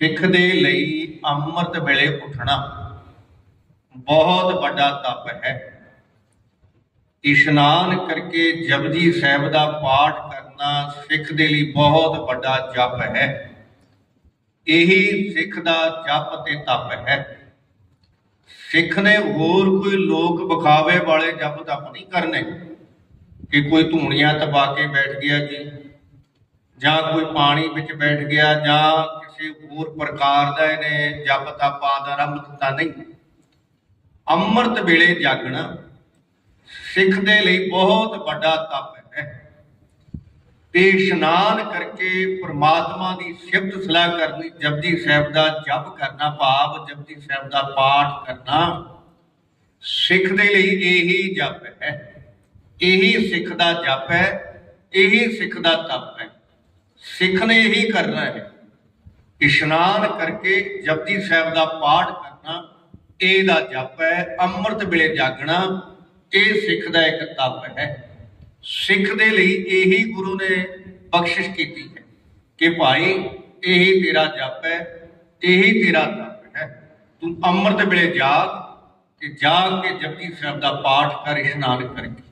ਸਿੱਖ ਦੇ ਲਈ ਅੰਮ੍ਰਿਤ ਵੇਲੇ ਉੱਠਣਾ ਬਹੁਤ ਵੱਡਾ ਤਪ ਹੈ। ਇਸ਼ਨਾਨ ਕਰਕੇ ਜਪਜੀ ਸਾਹਿਬ ਦਾ ਪਾਠ ਕਰਨਾ ਸਿੱਖ ਦੇ ਲਈ ਬਹੁਤ ਵੱਡਾ ਜਪ ਹੈ। ਇਹੀ ਸਿੱਖ ਦਾ ਜਪ ਤੇ ਤਪ ਹੈ। ਸਿੱਖ ਨੇ ਹੋਰ ਕੋਈ ਲੋਕ ਵਿਖਾਵੇ ਵਾਲੇ ਜਪ ਤਪ ਨਹੀਂ ਕਰਨੇ ਕਿ ਕੋਈ ਧੂਣੀਆਂ ਤਪਾ ਕੇ ਬੈਠ ਗਿਆ ਜੀ। ਜਾਂ ਕੋਈ ਪਾਣੀ ਵਿੱਚ ਬੈਠ ਗਿਆ ਜਾਂ ਕਿਸੇ ਹੋਰ ਪ੍ਰਕਾਰ ਦਾ ਇਹਨੇ ਜਪ ਤਪ ਦਾ ਆਰੰਭ ਦਿੱਤਾ ਨਹੀਂ। ਅੰਮ੍ਰਿਤ ਵੇਲੇ ਜਾਗਣਾ ਸਿੱਖ ਦੇ ਲਈ ਬਹੁਤ ਵੱਡਾ ਤਪ ਹੈ। ਤੇ ਇਸ਼ਨਾਨ ਕਰਕੇ ਪ੍ਰਮਾਤਮਾ ਦੀ ਸਿਫਤ ਸਲਾਹ ਕਰਨੀ, ਜਪਜੀ ਸਾਹਿਬ ਦਾ ਜਪ ਕਰਨਾ, ਭਾਵ ਜਪਜੀ ਸਾਹਿਬ ਦਾ ਪਾਠ ਕਰਨਾ, ਸਿੱਖ ਦੇ ਲਈ ਇਹੀ ਜਪ ਹੈ। ਇਹੀ ਸਿੱਖ ਦਾ ਜਪ ਹੈ, ਇਹੀ ਸਿੱਖ ਦਾ ਤਪ ਹੈ। ਸਿੱਖ ਨੇ ਇਹੀ ਕਰਨਾ ਹੈ ਇਸ਼ਨਾਨ ਕਰਕੇ ਜਪਜੀ ਸਾਹਿਬ ਦਾ ਪਾਠ ਕਰਨਾ, ਇਹ ਦਾ ਜਪ ਹੈ, ਅੰਮ੍ਰਿਤ ਵੇਲੇ ਜਾਗਣਾ, ਇਹ ਸਿੱਖ ਦਾ ਇੱਕ ਤਪ ਹੈ। ਸਿੱਖ ਦੇ ਲਈ ਇਹੀ ਗੁਰੂ ਨੇ ਬਖਸ਼ਿਸ਼ ਕੀਤੀ ਹੈ ਕਿ ਭਾਈ, ਇਹੀ ਤੇਰਾ ਜਪ ਹੈ, ਇਹੀ ਤੇਰਾ ਤਪ ਹੈ। ਤੂੰ ਅੰਮ੍ਰਿਤ ਵੇਲੇ ਜਾਗ ਤੇ ਜਾਗ ਕੇ ਜਪਜੀ ਸਾਹਿਬ ਦਾ ਪਾਠ ਕਰ, ਇਸ਼ਨਾਨ ਕਰਕੇ।